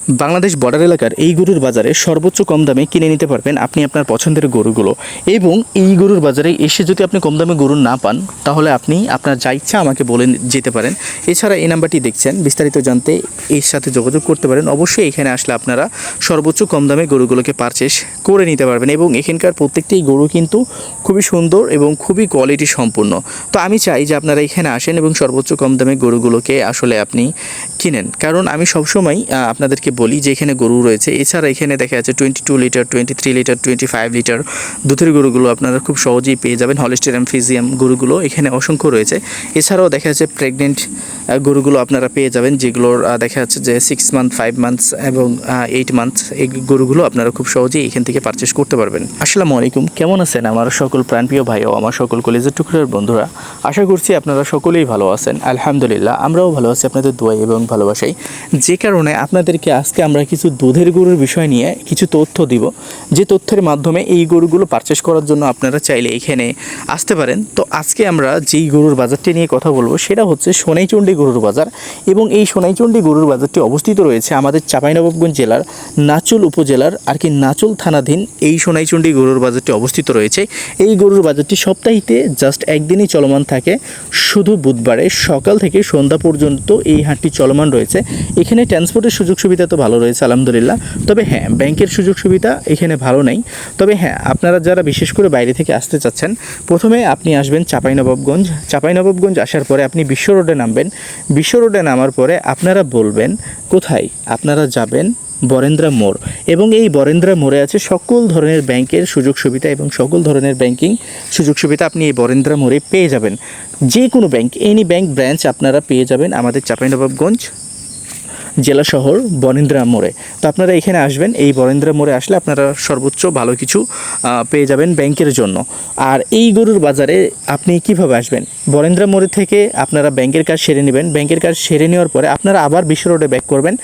Bangladesh border এলাকার এই গরুর বাজারে সর্বোচ্চ কম দামে কিনে নিতে পারবেন আপনি আপনার পছন্দের গরুগুলো। এবং এই গরুর বাজারে এসে যদি আপনি কম দামে গরু না পান তাহলে আপনি আপনার যা ইচ্ছা আমাকে বলে যেতে পারেন। এছাড়া এই নাম্বারটি দেখছেন বিস্তারিত জানতে এর সাথে যোগাযোগ করতে পারেন। অবশ্যই এখানে আসলে আপনারা সর্বোচ্চ কম দামে গরুগুলোকে পারচেস করে নিতে পারবেন। এবং এখানকার প্রত্যেকটি গরু কিন্তু খুবই সুন্দর এবং খুবই কোয়ালিটি সম্পূর্ণ। তো আমি চাই যে আপনারা এখানে আসেন এবং সর্বোচ্চ কম দামে গরুগুলোকে আসলে আপনি কিনেন। কারণ আমি সবসময় আহ, আপনাদেরকে বলি যে এখানে গরু রয়েছে। এছাড়া এখানে দেখা যাচ্ছে twenty two litre twenty three litre twenty five litre দুধের গরুগুলো আপনারা খুব সহজেই পেয়ে যাবেন। হলিস্টেরিয়াম ফিজিয়াম গরুগুলো এখানে অসংখ্য রয়েছে। এছাড়াও দেখা যাচ্ছে প্রেগনেন্ট গরুগুলো আপনারা পেয়ে যাবেন, যেগুলোর দেখা যাচ্ছে যে সিক্স মান্থ ফাইভ মান্থস এবং এইট মান্থস এই গরুগুলো আপনারা খুব সহজেই এখান থেকে পারচেস করতে পারবেন। আসসালামু আলাইকুম, কেমন আছেন আমার সকল প্রাণপ্রিয় ভাই ও আমার সকল কলেজের টুকরার বন্ধুরা? আশা করছি আপনারা সকলেই ভালো আছেন। আলহামদুলিল্লাহ, আমরাও ভালো আছি আপনাদের দোয়াই এবং ভালোবাসাই যে কারণে আপনাদেরকে আজকে আমরা কিছু দুধের গরুর বিষয় নিয়ে কিছু তথ্য দিব। যে তথ্যের মাধ্যমে এই গরুগুলো পারচেস করার জন্য আপনারা চাইলে এখানে আসতে পারেন। তো আজকে আমরা যেই গরুর বাজারটি নিয়ে কথা বলব, সেটা হচ্ছে সোনাইচণ্ডী গরুর বাজার এবং এই সোনাইচণ্ডী গরুর বাজারটি অবস্থিত রয়েছে আমাদের চাঁপাইনবাবগঞ্জ জেলার নাচুল উপজেলার আর কি নাচুল থানাধীন এই সোনাইচণ্ডী গরুর বাজারটি অবস্থিত রয়েছে। এই গরুর বাজারটি সপ্তাহিতে জাস্ট একদিনই চলমান থাকে। শুধু বুধবারে সকাল থেকে সন্ধ্যা পর্যন্ত এই হাটটি চলমান রয়েছে। এখানে ট্রান্সপোর্টের সুযোগ সুবিধা তো ভালো রয়েছে, আলহামদুলিল্লাহ। তবে হ্যাঁ ব্যাংকের সুযোগ সুবিধা এখানে ভালো নেই। তবে হ্যাঁ আপনারা যারা বিশেষ করে বাইরে থেকে আসতে চাচ্ছেন, প্রথমে আপনি আসবেন চাঁপাইনবাবগঞ্জ। চাঁপাইনবাবগঞ্জ আসার পরে আপনি বিশ্ব রোডে নামবেন। বিশ্ব রোডে নামার পরে আপনারা বলবেন, কোথায়? আপনারা যাবেন বরেন্দ্রা মোড়। এবং এই বরেন্দ্রা মোড়ে আছে সকল ধরনের ব্যাংকের সুযোগ সুবিধা এবং সকল ধরনের ব্যাংকিং সুযোগ সুবিধা আপনি এই বরেন্দ্রা মোড়ে পেয়ে যাবেন। যে কোনো ব্যাংক, এনি ব্যাংক ব্রাঞ্চ আপনারা পেয়ে যাবেন আমাদের চাঁপাইনবাবগঞ্জ জেলা শহর বরেন্দ্রা মোড়ে। তো আপনারা এখানে আসবেন, এই বরেন্দ্রা মোড়ে আসলে আপনারা সর্বোচ্চ ভালো কিছু পেয়ে যাবেন ব্যাংকের জন্য। আর এই গরুর বাজারে আপনি কীভাবে আসবেন? বরেন্দ্রা মোড়ে থেকে আপনারা ব্যাংকের কাজ সেরে নেবেন। ব্যাংকের কাজ সেরে নেওয়ার পরে আপনারা আবার বিশ্ব রোডে ব্যাক করবেন।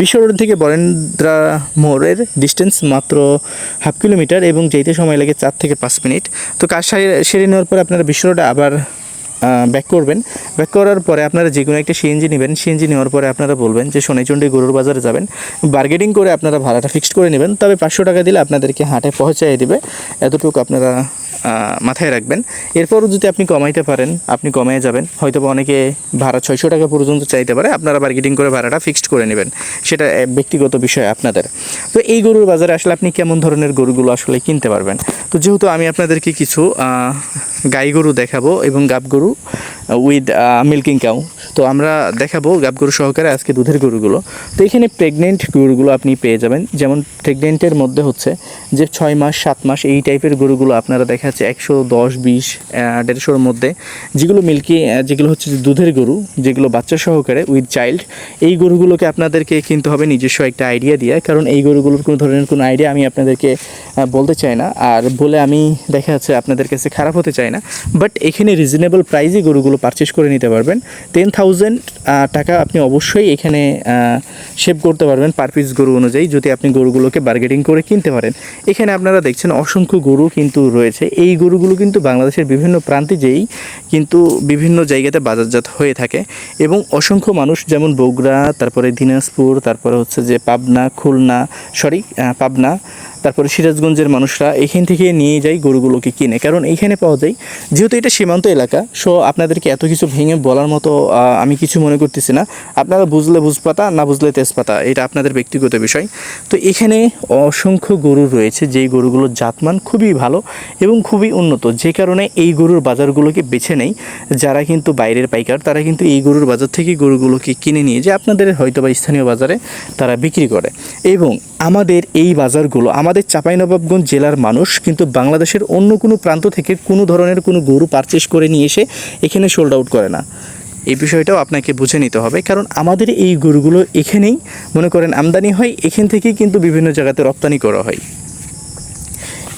বিশ্ব রোড থেকে বরেন্দ্রা মোড়ের ডিস্টেন্স মাত্র হাফ কিলোমিটার এবং যেতে সময় লাগে চার থেকে পাঁচ মিনিট। তো কাজ সেরে নেওয়ার পরে আপনারা বিশ্ব রোডে আবার ব্যাক করবেন। ব্যাক করার পরে আপনারা যে কোনো একটা সিএনজি নেবেন। সিএনজি নেওয়ার পরে আপনারা বলবেন যে সোনাইচন্ডী গরুর বাজারে যাবেন। বার্গেটিং করে আপনারা ভাড়াটা ফিক্সড করে নেবেন। তবে পাঁচশো টাকা দিলে আপনাদেরকে হাটে পৌঁছাই দেবে। এতটুকু আপনারা মাথায় রাখবেন। এরপরও যদি আপনি কমাইতে পারেন, আপনি কমায় যাবেন। হয়তো অনেকে ভাড়া ছয়শো টাকা পর্যন্ত চাইতে পারে। আপনারা বার্গেটিং করে ভাড়াটা ফিক্সড করে নেবেন। সেটা ব্যক্তিগত বিষয় আপনাদের। তো এই গরুর বাজারে আসলে আপনি কেমন ধরনের গরুগুলো আসলে কিনতে পারবেন? তো যেহেতু আমি আপনাদেরকে কিছু গাই গরু দেখাবো এবং গাব গরু উইথ মিল্কিং কাউ তো আমরা দেখাবো গাব গরু সহকারে আজকে দুধের গরুগুলো। তো এখানে প্রেগনেন্ট গরুগুলো আপনি পেয়ে যাবেন। যেমন প্রেগনেন্টের মধ্যে হচ্ছে যে ছয় মাস, সাত মাস এই টাইপের গরুগুলো আপনারা দেখা যাচ্ছে একশো দশ, বিশ দেড়শোর মধ্যে। যেগুলো মিল্কি যেগুলো হচ্ছে দুধের গরু, যেগুলো বাচ্চা সহকারে উইথ চাইল্ড এই গরুগুলোকে আপনাদেরকে কিনতে হবে নিজস্ব একটা আইডিয়া দিয়ে। কারণ এই গরুগুলোর কোনো ধরনের কোনো আইডিয়া আমি আপনাদেরকে বলতে চাই না। আর বলে আমি দেখা যাচ্ছে আপনাদের কাছে খারাপ হতে চাই না। বাট এখানে রিজনেবল প্রাইসে গরুগুলো পারচেস করে নিতে পারবেন। টেন থাউজেন্ড টাকা আপনি অবশ্যই এখানে সেভ করতে পারবেন পার পিস গরু অনুযায়ী, যদি আপনি গরুগুলোকে বার্গেটিং করে কিনতে পারেন। এখানে আপনারা দেখছেন অসংখ্য গরু কিন্তু রয়েছে। এই গরুগুলো কিন্তু বাংলাদেশের বিভিন্ন প্রান্তে যেই কিন্তু বিভিন্ন জায়গাতে বাজারজাত হয়ে থাকে। এবং অসংখ্য মানুষ যেমন বগুড়া, তারপরে দিনাজপুর, তারপরে হচ্ছে যে পাবনা, খুলনা সরি পাবনা তারপরে সিরাজগঞ্জের মানুষরা এখান থেকে নিয়ে যায় গরুগুলোকে কিনে। কারণ এইখানে পাওয়া যায়, যেহেতু এটা সীমান্ত এলাকা সো আপনাদেরকে এত কিছু ভেঙে বলার মতো আমি কিছু মনে করতেছি না। আপনারা বুঝলে বুঝপাতা, না বুঝলে তেজপাতা, এটা আপনাদের ব্যক্তিগত বিষয়। তো এখানে অসংখ্য গরু রয়েছে, যেই গরুগুলোর জাতমান খুবই ভালো এবং খুবই উন্নত। যে কারণে এই গরুর বাজারগুলোকে বেছে নেই, যারা কিন্তু বাইরের পাইকার, তারা কিন্তু এই গরুর বাজার থেকে গরুগুলোকে কিনে নিয়ে যে আপনাদের হয়তো বা স্থানীয় বাজারে তারা বিক্রি করে। এবং আমাদের এই বাজারগুলো, আমাদের চাঁপাইনবাবগঞ্জ জেলার মানুষ কিন্তু বাংলাদেশের অন্য কোনো প্রান্ত থেকে কোনো ধরনের কোনো গরু পারচেস করে নিয়ে এসে এখানে সোল্ড আউট করে না। এই বিষয়টাও আপনাকে বুঝে নিতে হবে, কারণ আমাদের এই গরুগুলো এখানেই মনে করেন আমদানি হয়, এখান থেকেই কিন্তু বিভিন্ন জায়গাতে রপ্তানি করা হয়।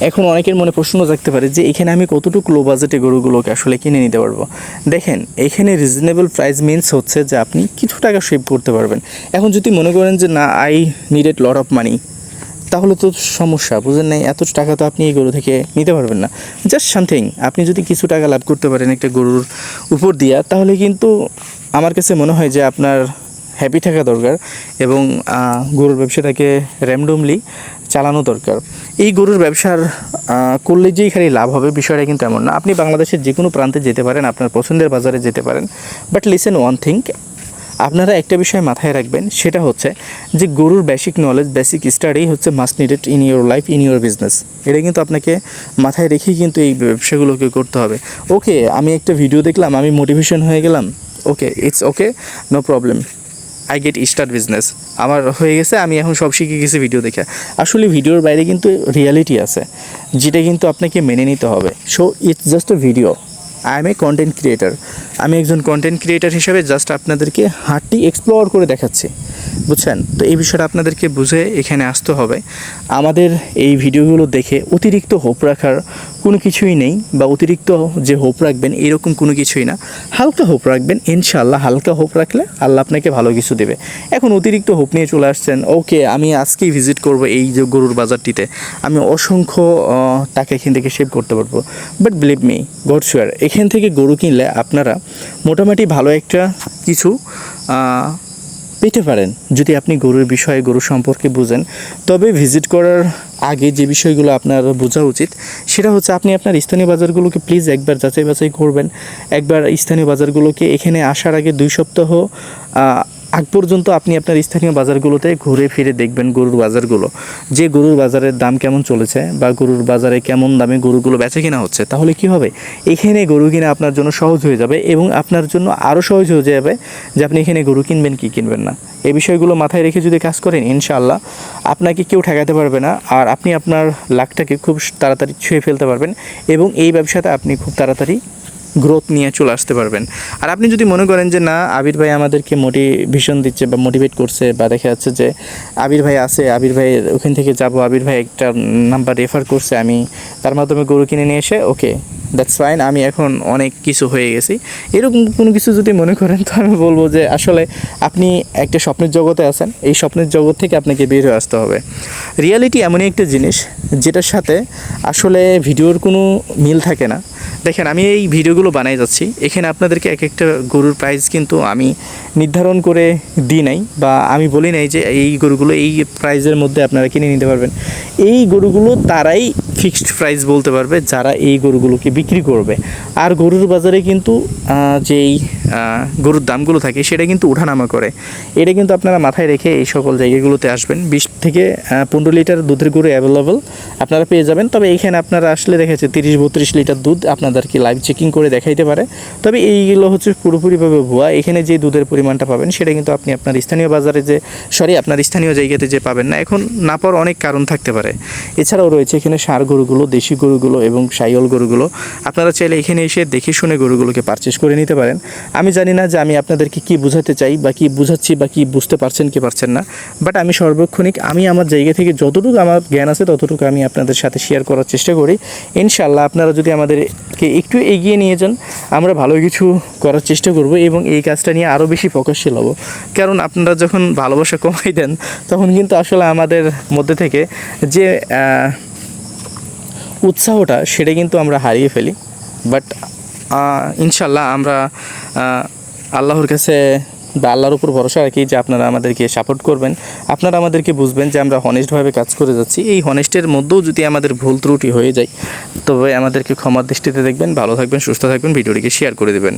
এখন অনেকের মনে প্রশ্ন জাগতে পারে যে এখানে আমি কতটুকু লো বাজেটে গরুগুলোকে আসলে কিনে নিতে পারব। দেখেন, এখানে রিজনেবল প্রাইস মিনস হচ্ছে যে আপনি কিছু টাকা সেভ করতে পারবেন। এখন যদি মনে করেন যে না I needed lot of money তাহলে তো সমস্যা বুঝেন নাই? এত টাকা তো আপনি এই গরু থেকে নিতে পারবেন না। জাস্ট সামথিং আপনি যদি কিছু টাকা লাভ করতে পারেন একটা গরুর উপর দিয়া, তাহলে কিন্তু আমার কাছে মনে হয় যে আপনার হ্যাপি থাকা দরকার এবং গরুর ব্যবসাটাকে র্যান্ডমলি চালানো দরকার। এই গরুর ব্যবসার করলে যেই খালি লাভ হবে বিষয়টা কিন্তু এমন না। আপনি বাংলাদেশের যে কোনো প্রান্তে যেতে পারেন, আপনার পছন্দের বাজারে যেতে পারেন। বাট লিসেন ওয়ান থিং আপনারা একটা বিষয় মাথায় রাখবেন, সেটা হচ্ছে যে গরুর বেসিক নলেজ বেসিক স্টাডি হচ্ছে must needed in your life in your business এটা কিন্তু আপনাকে মাথায় রেখেই কিন্তু এই ব্যবসাগুলোকে করতে হবে। ওকে আমি একটা ভিডিও দেখলাম, আমি মোটিভেশন হয়ে গেলাম। Okay it's okay no problem I get start business আমার হয়ে গেছে, আমি এখন সব শিখে গেছি ভিডিও দেখে। আসলে ভিডিওর বাইরে কিন্তু রিয়ালিটি আছে, যেটা কিন্তু আপনাকে মেনে নিতে হবে। So it's just a video I am a content creator আমি একজন কন্টেন্ট ক্রিয়েটার হিসেবে জাস্ট আপনাদেরকে হাটটি এক্সপ্লোর করে দেখাচ্ছি। বুঝছেন? তো এই বিষয়টা আপনাদেরকে বুঝে এখানে আসতে হবে। আমাদের এই ভিডিওগুলো দেখে অতিরিক্ত হোপ রাখার কোনো কিছুই নেই বা অতিরিক্ত যে হোপ রাখবেন এরকম কোনো কিছুই না। হালকা হোপ রাখবেন, ইনশাআল্লাহ হালকা হোপ রাখলে আল্লাহ আপনাকে ভালো কিছু দেবে। এখন অতিরিক্ত হোপ নিয়ে চলে আসছেন, ওকে আমি আজকেই ভিজিট করব এই যে গরুর বাজারটিতে। আমি অসংখ্য টাকা এখান থেকে সেভ করতে পারব। বাট বিলিভ মি, গড এখান থেকে গরু কিনলে আপনারা মোটামুটি ভালো একটা কিছু পেতে পারেন যদি আপনি গরুর বিষয়ে, গরু সম্পর্কে বুঝেন। তবে ভিজিট করার আগে যে বিষয়গুলো আপনার বোঝা উচিত, সেটা হচ্ছে আপনি আপনার স্থানীয় বাজারগুলোকে প্লিজ একবার যাচাই বাছাই করবেন। একবার স্থানীয় বাজারগুলোকে এখানে আসার আগে দুই সপ্তাহ আগ পর্যন্ত আপনি আপনার স্থানীয় বাজারগুলোতে ঘুরে ফিরে দেখবেন গরুর বাজারগুলো। যে গরুর বাজারের দাম কেমন চলেছে বা গরুর বাজারে কেমন দামে গরুগুলো বেচা কিনা হচ্ছে, তাহলে কি হবে? এখানে গরু কিনা আপনার জন্য সহজ হয়ে যাবে এবং আপনার জন্য আরও সহজ হয়ে যাবে যে আপনি এখানে গরু কিনবেন কি কিনবেন না। এই বিষয়গুলো মাথায় রেখে যদি কাজ করেন, ইনশাআল্লাহ আপনাকে কেউ ঠেকাতে পারবে না আর আপনি আপনার লাখটাকে খুব তাড়াতাড়ি ছুঁয়ে ফেলতে পারবেন এবং এই ব্যবসাতে আপনি খুব তাড়াতাড়ি গ্রোথ নিয়ে চলে আসতে পারবেন। আর আপনি যদি মনে করেন যে, না, আবির ভাই আমাদেরকে মোটিভেশন দিচ্ছে বা মোটিভেট করছে বা দেখা যাচ্ছে যে, আবির ভাই আছে, আবির ভাইয়ের ওখান থেকে যাব, আবির ভাই একটা নাম্বার রেফার করছে আমি, তার মাধ্যমে গরু কিনে নিয়ে এসে ওকে দ্যাটস ফাইন আমি এখন অনেক কিছু হয়ে গেছি। এরকম কোনো কিছু যদি মনে করেন, তো আমি বলব যে, আসলে আপনি একটা স্বপ্নের জগতে আছেন, এই স্বপ্নের জগৎ থেকে আপনাকে বের হয়ে আসতে হবে। রিয়ালিটি এমনই একটা জিনিস, যেটার সাথে আসলে ভিডিওর কোনো মিল থাকে না। দেখেন, আমি এই ভিডিওগুলো বানাই যাচ্ছি। এখানে আপনাদেরকে এক একটা গরুর প্রাইস কিন্তু আমি নির্ধারণ করে দিই নাই বা আমি বলি নাই যে এই গরুগুলো এই প্রাইজের মধ্যে আপনারা কিনে নিতে পারবেন। এই গরুগুলো তারাই ফিক্সড প্রাইস বলতে পারবে, যারা এই গরুগুলোকে বিক্রি করবে। আর গরুর বাজারে কিন্তু যেই গরুর দামগুলো থাকে, সেটা কিন্তু ওঠানামা করে। এটা কিন্তু আপনারা মাথায় রেখে এই সকল জায়গাগুলোতে আসবেন। বিশ থেকে পনেরো লিটার দুধের গরু অ্যাভেলেবল আপনারা পেয়ে যাবেন। তবে এইখানে আপনারা আসলে দেখেছে তিরিশ, বত্রিশ লিটার দুধ আপনাদেরকে লাইভ চেকিং করে দেখাইতে পারে। তবে এইগুলো হচ্ছে পুরোপুরিভাবে ভুয়া। এখানে যে দুধের পরিমাণটা পাবেন, সেটা কিন্তু আপনি আপনার স্থানীয় বাজারে যে, সরি, আপনার স্থানীয় জায়গাতে যে পাবেন না। এখন না পাওয়ার অনেক কারণ থাকতে পারে। এছাড়াও রয়েছে এখানে সার গরুগুলো, দেশি গরুগুলো এবং সাইল গরুগুলো। আপনারা চাইলে এখানে এসে দেখে শুনে গরুগুলোকে পারচেস করে নিতে পারেন। আমি জানি না যে আমি আপনাদেরকে কি বোঝাতে চাই বা কি বুঝাচ্ছি বা কি বুঝতে পারছেন কি পারছেন না বাট আমি সর্বক্ষণিক আমি আমার জায়গা থেকে যতটুকু আমার জ্ঞান আছে ততটুকু আমি আপনাদের সাথে শেয়ার করার চেষ্টা করি। ইনশাল্লাহ আপনারা যদি আমাদেরকে একটু এগিয়ে নিয়ে যান, আমরা ভালো কিছু করার চেষ্টা করব এবং এই কাজটা নিয়ে আরও বেশি প্রকাশ্যীল হব। কারণ আপনারা যখন ভালোবাসা কমাই দেন, তখন কিন্তু আসলে আমাদের মধ্যে থেকে যে উৎসাহটা সেটা কিন্তু আমরা হারিয়ে ফেলি। বাট ইনশাল্লাহ আমরা আল্লাহর কাছে বা আল্লাহর উপর ভরসা রাখি যে আপনারা আমাদেরকে সাপোর্ট করবেন। আপনারা আমাদেরকে বুঝবেন যে আমরা হনেস্টভাবে কাজ করে যাচ্ছি। এই হনেস্টের মধ্যেও যদি আমাদের ভুল ত্রুটি হয়ে যায়, তবে আমাদেরকে ক্ষমার দৃষ্টিতে দেখবেন, ভালো থাকবেন, সুস্থ থাকবেন, ভিডিওটিকে শেয়ার করে দেবেন।